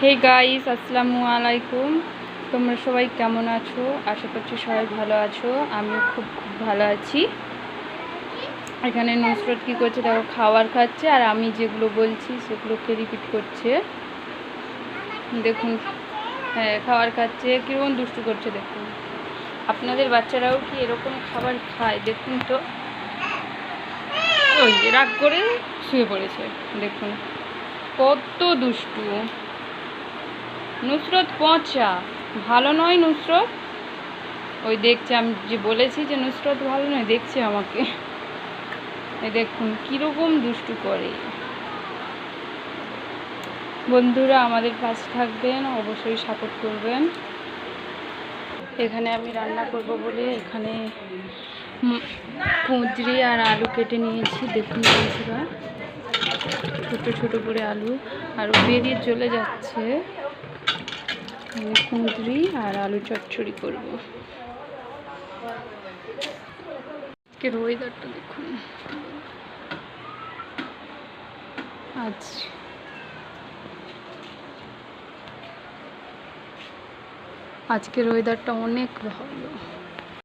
Hey guys আসসালামু আলাইকুম। তোমরা সবাই কেমন আছো? আশা করছি সবাই ভালো আছো। আমিও খুব খুব ভালো আছি। এখানে নুসরত কী করছে? দেখো, খাবার খাচ্ছে আর আমি যেগুলো বলছি সেগুলোকে রিপিট করছে। দেখুন হ্যাঁ খাবার খাচ্ছে। কীরকম দুষ্টু করছে দেখুন। আপনাদের বাচ্চারাও কি এরকম খাবার খায়? দেখুন তো। ওই, রাগ করে শুয়ে পড়েছে। দেখুন, কত দুষ্টু। নুসরত পচা। ভালো নয় নুসরত? ওই দেখছে, আমি যে বলেছি যে নুসরত ভালো নয়, দেখছে আমাকে। এই দেখুন, কীরকম দুষ্টু করে। বন্ধুরা, আমাদের পাশে থাকবেন, অবশ্যই সাপোর্ট করবেন। এখানে আমি রান্না করব বলে এখানে কুঁদরি আর আলু কেটে নিয়েছি। দেখুন বন্ধুরা, ছোটো ছোটো করে আলু। আর বেরিয়ে চলে যাচ্ছে। কুঁদরি আর আলু চচ্চড়ি করব। আজকের ওয়েদারটা দেখুন। আজ আজকের ওয়েদারটা অনেক ভালো।